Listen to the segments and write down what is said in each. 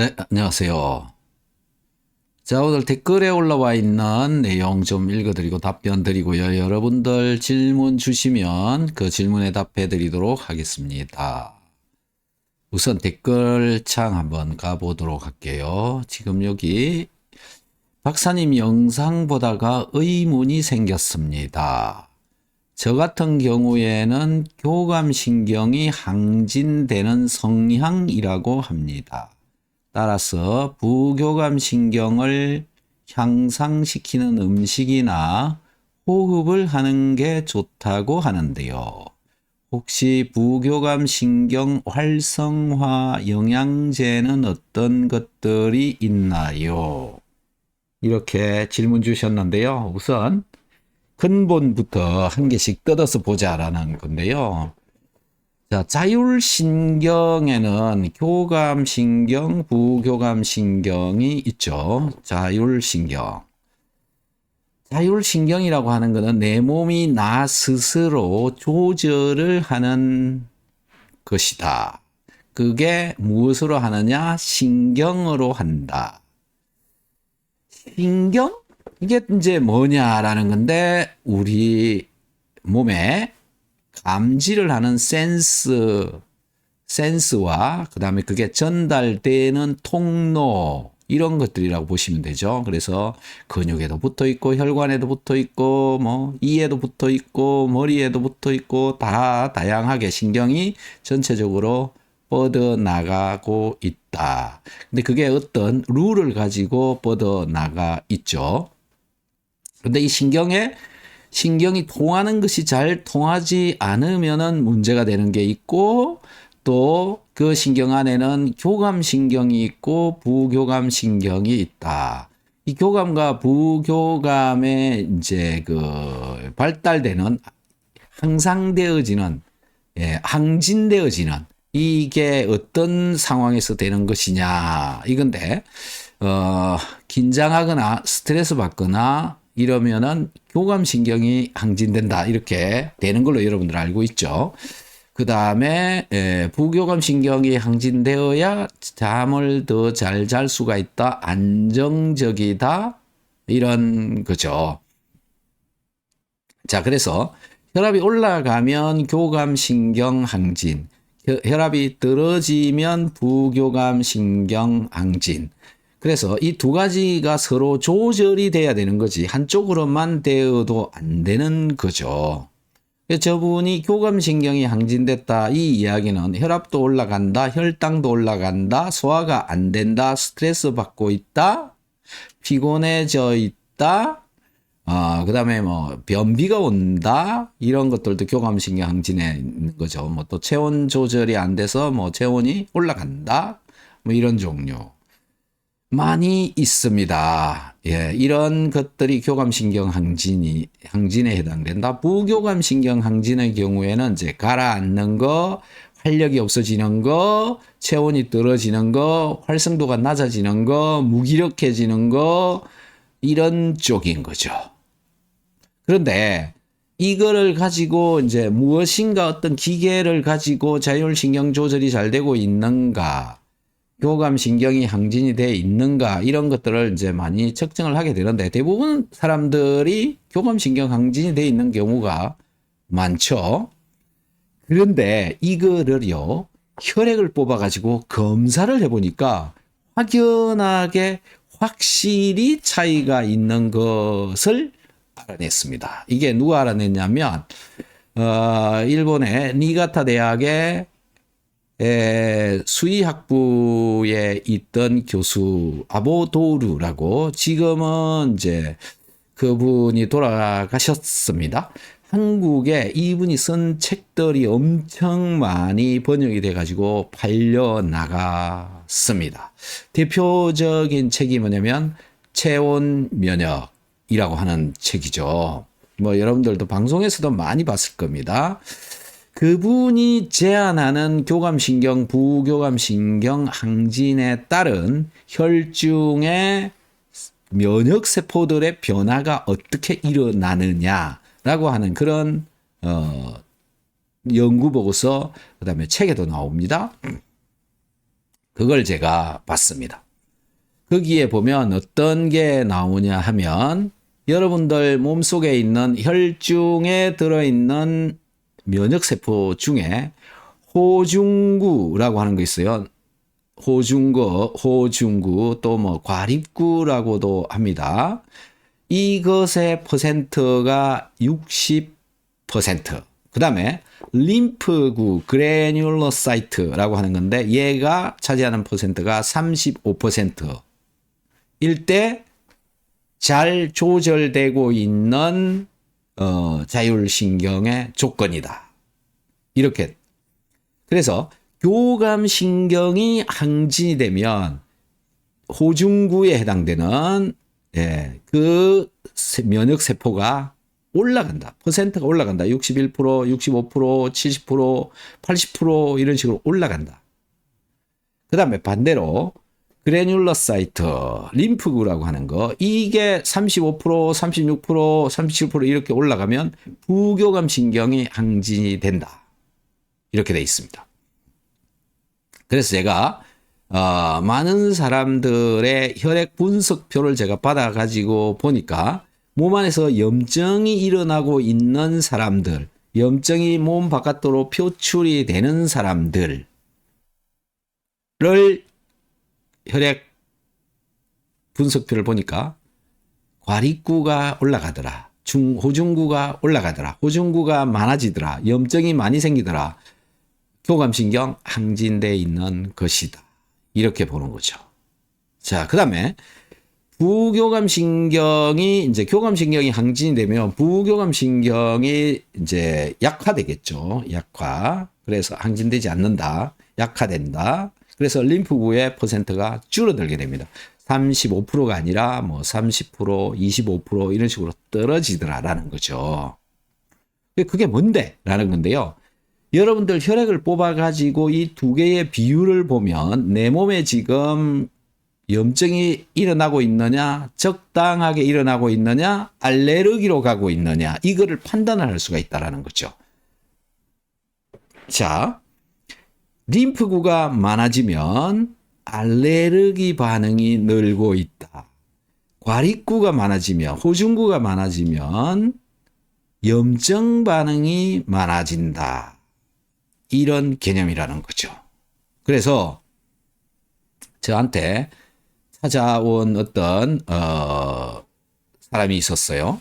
네, 안녕하세요. 자, 오늘 댓글에 올라와 있는 내용 좀 읽어드리고 답변 드리고요. 여러분들 질문 주시면 그 질문에 답해 드리도록 하겠습니다. 우선 댓글창 한번 가보도록 할게요. 지금 여기 박사님 영상 보다가 의문이 생겼습니다. 저 같은 경우에는 교감신경이 항진되는 성향이라고 합니다. 따라서 부교감 신경을 향상시키는 음식이나 호흡을 하는 게 좋다고 하는데요. 혹시 부교감 신경 활성화 영양제는 어떤 것들이 있나요? 이렇게 질문 주셨는데요. 우선 근본부터 한 개씩 뜯어서 보자라는 건데요. 자, 자율신경에는 교감신경, 부교감신경이 있죠. 자율신경. 자율신경이라고 하는 것은 내 몸이 나 스스로 조절을 하는 것이다. 그게 무엇으로 하느냐? 신경으로 한다. 신경? 이게 이제 뭐냐라는 건데, 우리 몸에 감지를 하는 센스, 센스와 그 다음에 그게 전달되는 통로, 이런 것들이라고 보시면 되죠. 그래서 근육에도 붙어 있고, 혈관에도 붙어 있고, 뭐, 이에도 붙어 있고, 머리에도 붙어 있고, 다 다양하게 신경이 전체적으로 뻗어 나가고 있다. 근데 그게 어떤 룰을 가지고 뻗어 나가 있죠. 근데 이 신경에 신경이 통하는 것이 잘 통하지 않으면은 문제가 되는 게 있고 또 그 신경 안에는 교감 신경이 있고 부교감 신경이 있다. 이 교감과 부교감의 이제 그 발달되는 항상되어지는 예, 항진되어지는 이게 어떤 상황에서 되는 것이냐 이건데 어 긴장하거나 스트레스 받거나 이러면은 교감신경이 항진된다. 이렇게 되는 걸로 여러분들 알고 있죠. 그 다음에 부교감 신경이 항진되어야 잠을 더 잘 잘 수가 있다. 안정적이다. 이런 거죠. 자, 그래서 혈압이 올라가면 교감 신경 항진, 혈압이 떨어지면 부교감 신경 항진. 그래서 이 두 가지가 서로 조절이 돼야 되는 거지 한쪽으로만 되어도 안 되는 거죠. 저분이 교감신경이 항진됐다. 이 이야기는 혈압도 올라간다 혈당도 올라간다 소화가 안 된다 스트레스 받고 있다 피곤해져 있다 어, 그 다음에 뭐 변비가 온다 이런 것들도 교감신경 항진에 있는 거죠. 뭐 또 체온 조절이 안 돼서 뭐 체온이 올라간다 뭐 이런 종류 많이 있습니다. 예, 이런 것들이 교감신경 항진이, 항진에 해당된다. 부교감신경 항진의 경우에는 이제 가라앉는 거, 활력이 없어지는 거, 체온이 떨어지는 거, 활성도가 낮아지는 거, 무기력해지는 거, 이런 쪽인 거죠. 그런데 이거를 가지고 이제 무엇인가 어떤 기계를 가지고 자율신경 조절이 잘 되고 있는가? 교감 신경이 항진이 돼 있는가 이런 것들을 이제 많이 측정을 하게 되는데 대부분 사람들이 교감 신경 항진이 돼 있는 경우가 많죠. 그런데 이거를요 혈액을 뽑아 가지고 검사를 해 보니까 확연하게 확실히 차이가 있는 것을 알아냈습니다. 이게 누가 알아냈냐면 어, 일본의 니가타 대학의 에, 수의학부에 있던 교수 아보도르라고 지금은 이제 그분이 돌아가셨습니다. 한국에 이분이 쓴 책들이 엄청 많이 번역이 돼가지고 팔려 나갔습니다. 대표적인 책이 뭐냐면 체온 면역이라고 하는 책이죠. 뭐 여러분들도 방송에서도 많이 봤을 겁니다. 그분이 제안하는 교감신경, 부교감신경 항진에 따른 혈중의 면역세포들의 변화가 어떻게 일어나느냐라고 하는 그런, 어, 연구보고서, 그 다음에 책에도 나옵니다. 그걸 제가 봤습니다. 거기에 보면 어떤 게 나오냐 하면 여러분들 몸속에 있는 혈중에 들어있는 면역세포 중에 호중구라고 하는 거 있어요. 호중구, 호중구, 또 뭐 과립구라고도 합니다. 이것의 퍼센트가 60%. 그 다음에 림프구, 그래뉴러사이트라고 하는 건데 얘가 차지하는 퍼센트가 35%. 일 때 잘 조절되고 있는 어, 자율신경의 조건이다. 이렇게. 그래서 교감신경이 항진이 되면 호중구에 해당되는 예, 그 면역 세포가 올라간다. 퍼센트가 올라간다. 61%, 65%, 70%, 80% 이런 식으로 올라간다. 그 다음에 반대로 그래뉴러 사이트, 림프구라고 하는 거 이게 35%, 36%, 37% 이렇게 올라가면 부교감 신경이 항진이 된다. 이렇게 돼 있습니다. 그래서 제가 어, 많은 사람들의 혈액 분석표를 제가 받아가지고 보니까 몸 안에서 염증이 일어나고 있는 사람들, 염증이 몸 바깥으로 표출이 되는 사람들을 혈액 분석표를 보니까 과립구가 올라가더라. 중, 호중구가 올라가더라. 호중구가 많아지더라. 염증이 많이 생기더라. 교감신경 항진돼 있는 것이다. 이렇게 보는 거죠. 자, 그 다음에 부교감신경이 이제 교감신경이 항진이 되면 부교감신경이 이제 약화되겠죠. 약화. 그래서 항진되지 않는다. 약화된다. 그래서 림프구의 퍼센트가 줄어들게 됩니다. 35%가 아니라 뭐 30%, 25% 이런 식으로 떨어지더라라는 거죠. 그게 뭔데? 라는 건데요. 여러분들 혈액을 뽑아가지고 이 두 개의 비율을 보면 내 몸에 지금 염증이 일어나고 있느냐, 적당하게 일어나고 있느냐, 알레르기로 가고 있느냐, 이거를 판단할 수가 있다라는 거죠. 자, 림프구가 많아지면 알레르기 반응이 늘고 있다. 과립구가 많아지면, 호중구가 많아지면 염증 반응이 많아진다. 이런 개념이라는 거죠. 그래서 저한테 찾아온 어떤 어, 사람이 있었어요.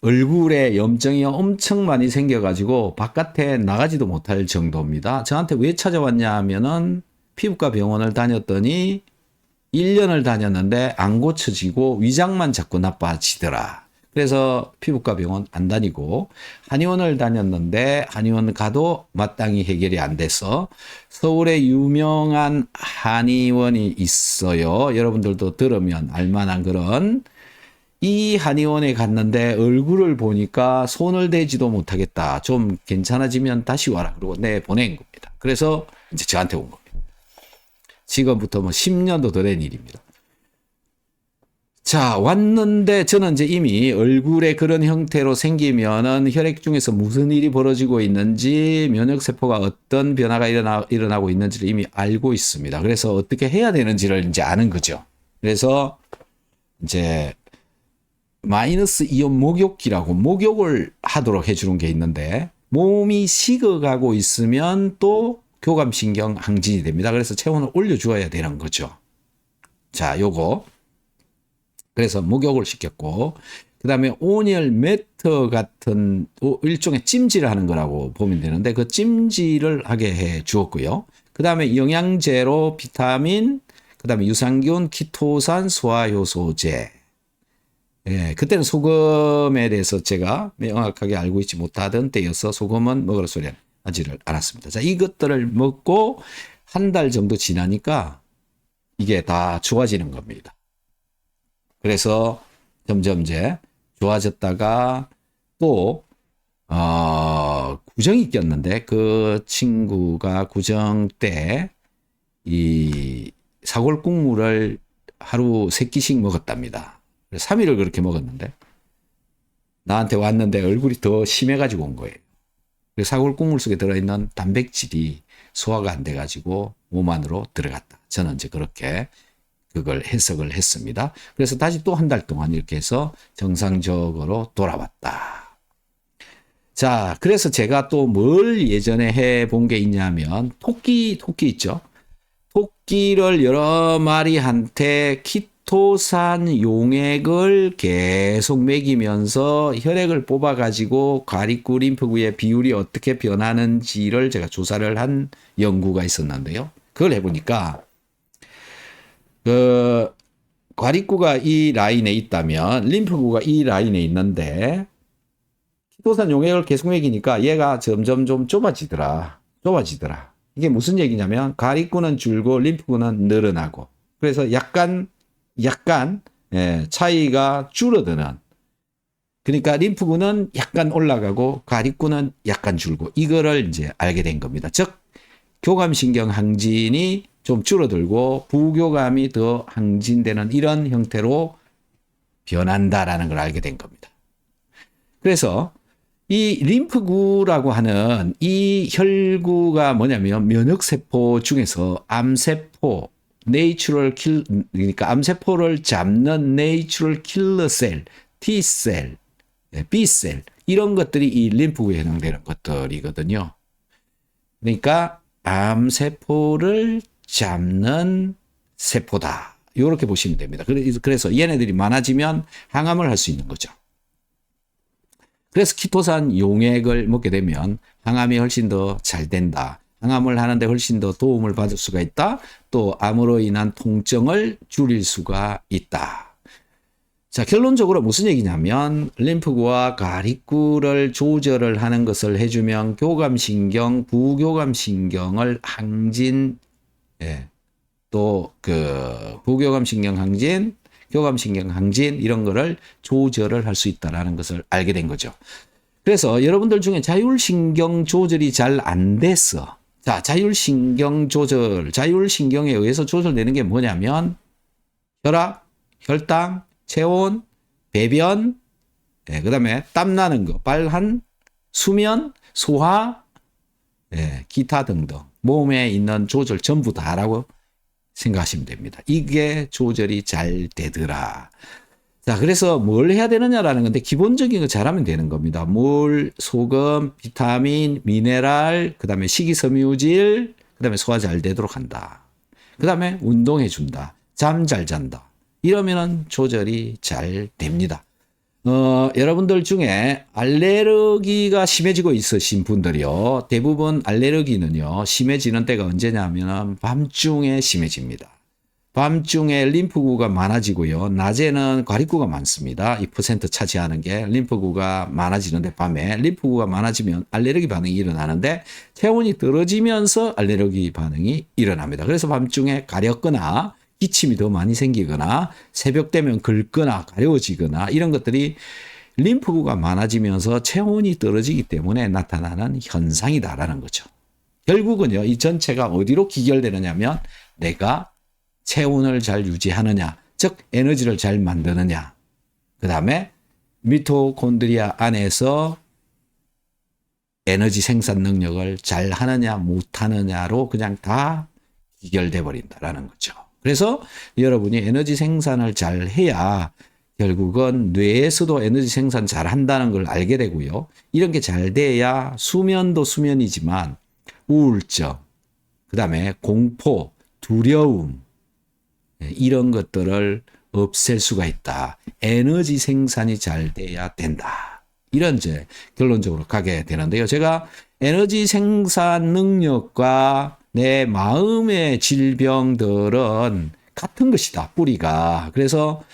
얼굴에 염증이 엄청 많이 생겨가지고 바깥에 나가지도 못할 정도입니다. 저한테 왜 찾아왔냐 하면은 피부과 병원을 다녔더니 1년을 다녔는데 안 고쳐지고 위장만 자꾸 나빠지더라. 그래서 피부과 병원 안 다니고 한의원을 다녔는데 한의원 가도 마땅히 해결이 안 돼서 서울에 유명한 한의원이 있어요. 여러분들도 들으면 알만한 그런 이 한의원에 갔는데 얼굴을 보니까 손을 대지도 못하겠다. 좀 괜찮아지면 다시 와라. 그러고 내 보낸 겁니다. 그래서 이제 저한테 온 겁니다. 지금부터 뭐 10년도 더 된 일입니다. 자, 왔는데 저는 이제 이미 얼굴에 그런 형태로 생기면은 혈액 중에서 무슨 일이 벌어지고 있는지 면역세포가 어떤 변화가 일어나, 일어나고 있는지를 이미 알고 있습니다. 그래서 어떻게 해야 되는지를 이제 아는 거죠. 그래서 이제 마이너스 이온 목욕기라고 목욕을 하도록 해주는 게 있는데 몸이 식어가고 있으면 또 교감신경 항진이 됩니다. 그래서 체온을 올려주어야 되는 거죠. 자, 요거. 그래서 목욕을 시켰고, 그 다음에 온열 매트 같은 일종의 찜질을 하는 거라고 보면 되는데 그 찜질을 하게 해 주었고요. 그 다음에 영양제로 비타민, 그 다음에 유산균, 키토산, 소화효소제, 예, 그때는 소금에 대해서 제가 명확하게 알고 있지 못하던 때여서 소금은 먹으라 소리 하지를 않았습니다. 자, 이것들을 먹고 한 달 정도 지나니까 이게 다 좋아지는 겁니다. 그래서 점점 이제 좋아졌다가 또, 어, 구정이 꼈는데 그 친구가 구정 때 이 사골 국물을 하루 세 끼씩 먹었답니다. 3일을 그렇게 먹었는데 나한테 왔는데 얼굴이 더 심해가지고 온 거예요. 사골 국물 속에 들어있는 단백질이 소화가 안 돼가지고 몸 안으로 들어갔다. 저는 이제 그렇게 그걸 해석을 했습니다. 그래서 다시 또 한 달 동안 이렇게 해서 정상적으로 돌아왔다. 자, 그래서 제가 또 뭘 예전에 해 본 게 있냐면 토끼 토끼 있죠. 토끼를 여러 마리한테 키 토산 용액을 계속 먹이면서 혈액을 뽑아 가지고 가리구 림프구의 비율이 어떻게 변하는지를 제가 조사를 한 연구가 있었는데요. 그걸 해 보니까 그 과립구가 이 라인에 있다면 림프구가 이 라인에 있는데 키토산 용액을 계속 먹이니까 얘가 점점 좀 좁아지더라. 좁아지더라. 이게 무슨 얘기냐면 가립구는 줄고 림프구는 늘어나고 그래서 약간 약간 예, 차이가 줄어드는 그러니까 림프구는 약간 올라가고 가립구는 약간 줄고 이거를 이제 알게 된 겁니다. 즉 교감신경 항진이 좀 줄어들고 부교감이 더 항진되는 이런 형태로 변한다라는 걸 알게 된 겁니다. 그래서 이 림프구라고 하는 이 혈구가 뭐냐면 면역세포 중에서 암세포, 네이처럴 킬, 그러니까 암세포를 잡는 네이처럴 킬러 셀, T셀, B셀, 이런 것들이 이 림프구에 해당되는 것들이거든요. 그러니까 암세포를 잡는 세포다. 이렇게 보시면 됩니다. 그래서 얘네들이 많아지면 항암을 할 수 있는 거죠. 그래서 키토산 용액을 먹게 되면 항암이 훨씬 더 잘 된다. 항암을 하는데 훨씬 더 도움을 받을 수가 있다. 또 암으로 인한 통증을 줄일 수가 있다. 자, 결론적으로 무슨 얘기냐면 림프구와 가립구를 조절을 하는 것을 해주면 교감신경, 부교감신경을 항진, 예, 또 그 부교감신경 항진, 교감신경 항진 이런 거를 조절을 할 수 있다라는 것을 알게 된 거죠. 그래서 여러분들 중에 자율신경 조절이 잘 안 됐어. 자, 자율신경 조절, 자율신경에 의해서 조절되는 게 뭐냐면 혈압, 혈당, 체온, 배변, 예, 그 다음에 땀나는 거, 빨한, 수면, 소화, 예, 기타 등등 몸에 있는 조절 전부 다라고 생각하시면 됩니다. 이게 조절이 잘 되더라. 자, 그래서 뭘 해야 되느냐라는 건데 기본적인 거 잘하면 되는 겁니다. 물, 소금, 비타민, 미네랄, 그다음에 식이섬유질, 그다음에 소화 잘 되도록 한다. 그다음에 운동해 준다. 잠 잘 잔다. 이러면은 조절이 잘 됩니다. 어, 여러분들 중에 알레르기가 심해지고 있으신 분들이요. 대부분 알레르기는요, 심해지는 때가 언제냐면 밤중에 심해집니다. 밤중에 림프구가 많아지고요. 낮에는 과립구가 많습니다. 이 퍼센트 차지하는 게 림프구가 많아지는데 밤에 림프구가 많아지면 알레르기 반응이 일어나는데 체온이 떨어지면서 알레르기 반응이 일어납니다. 그래서 밤중에 가렵거나 기침이 더 많이 생기거나 새벽 되면 긁거나 가려워지거나 이런 것들이 림프구가 많아지면서 체온이 떨어지기 때문에 나타나는 현상이다라는 거죠. 결국은요, 이 전체가 어디로 기결되느냐면 내가 체온을 잘 유지하느냐, 즉 에너지를 잘 만드느냐, 그 다음에 미토콘드리아 안에서 에너지 생산 능력을 잘 하느냐 못 하느냐로 그냥 다 기결돼 버린다라는 거죠. 그래서 여러분이 에너지 생산을 잘 해야 결국은 뇌에서도 에너지 생산 잘 한다는 걸 알게 되고요. 이런 게 잘 돼야 수면도 수면이지만 우울증, 그 다음에 공포, 두려움, 예, 이런 것들을 없앨 수가 있다. 에너지 생산이 잘 돼야 된다. 이런 이제 결론적으로 가게 되는데요. 제가 에너지 생산 능력과 내 마음의 질병들은 같은 것이다. 뿌리가. 그래서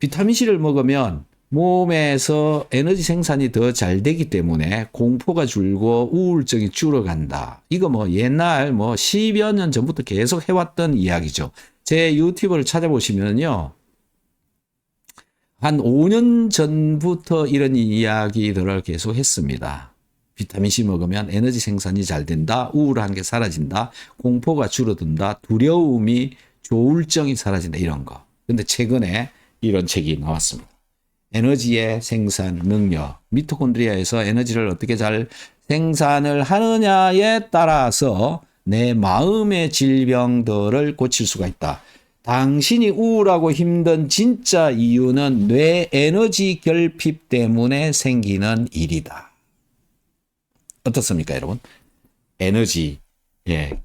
비타민C를 먹으면 몸에서 에너지 생산이 더 잘 되기 때문에 공포가 줄고 우울증이 줄어간다. 이거 뭐 옛날 뭐 10여 년 전부터 계속 해왔던 이야기죠. 제 유튜브를 찾아보시면요. 한 5년 전부터 이런 이야기들을 계속 했습니다. 비타민C 먹으면 에너지 생산이 잘 된다. 우울한 게 사라진다. 공포가 줄어든다. 두려움이 조울증이 사라진다. 이런 거. 근데 최근에 이런 책이 나왔습니다. 에너지의 생산 능력. 미토콘드리아에서 에너지를 어떻게 잘 생산을 하느냐에 따라서 내 마음의 질병들을 고칠 수가 있다. 당신이 우울하고 힘든 진짜 이유는 뇌 에너지 결핍 때문에 생기는 일이다. 어떻습니까, 여러분? 에너지. 예.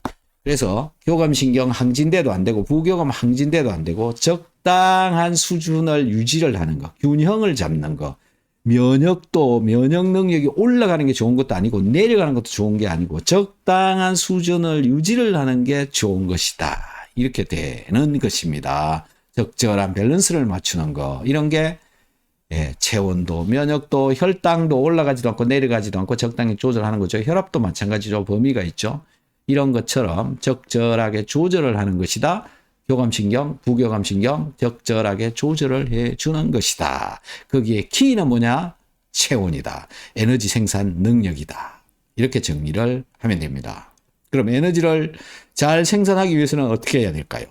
그래서 교감신경 항진대도 안 되고 부교감 항진대도 안 되고 적 당한 수준을 유지를 하는 거, 균형을 잡는 거, 면역도 면역 능력이 올라가는 게 좋은 것도 아니고 내려가는 것도 좋은 게 아니고 적당한 수준을 유지를 하는 게 좋은 것이다. 이렇게 되는 것입니다. 적절한 밸런스를 맞추는 거 이런 게 예, 체온도, 면역도, 혈당도 올라가지도 않고 내려가지도 않고 적당히 조절하는 거죠. 혈압도 마찬가지로 범위가 있죠. 이런 것처럼 적절하게 조절을 하는 것이다. 교감신경, 부교감신경 적절하게 조절을 해 주는 것이다. 거기에 키는 뭐냐? 체온이다. 에너지 생산 능력이다. 이렇게 정리를 하면 됩니다. 그럼 에너지를 잘 생산하기 위해서는 어떻게 해야 될까요?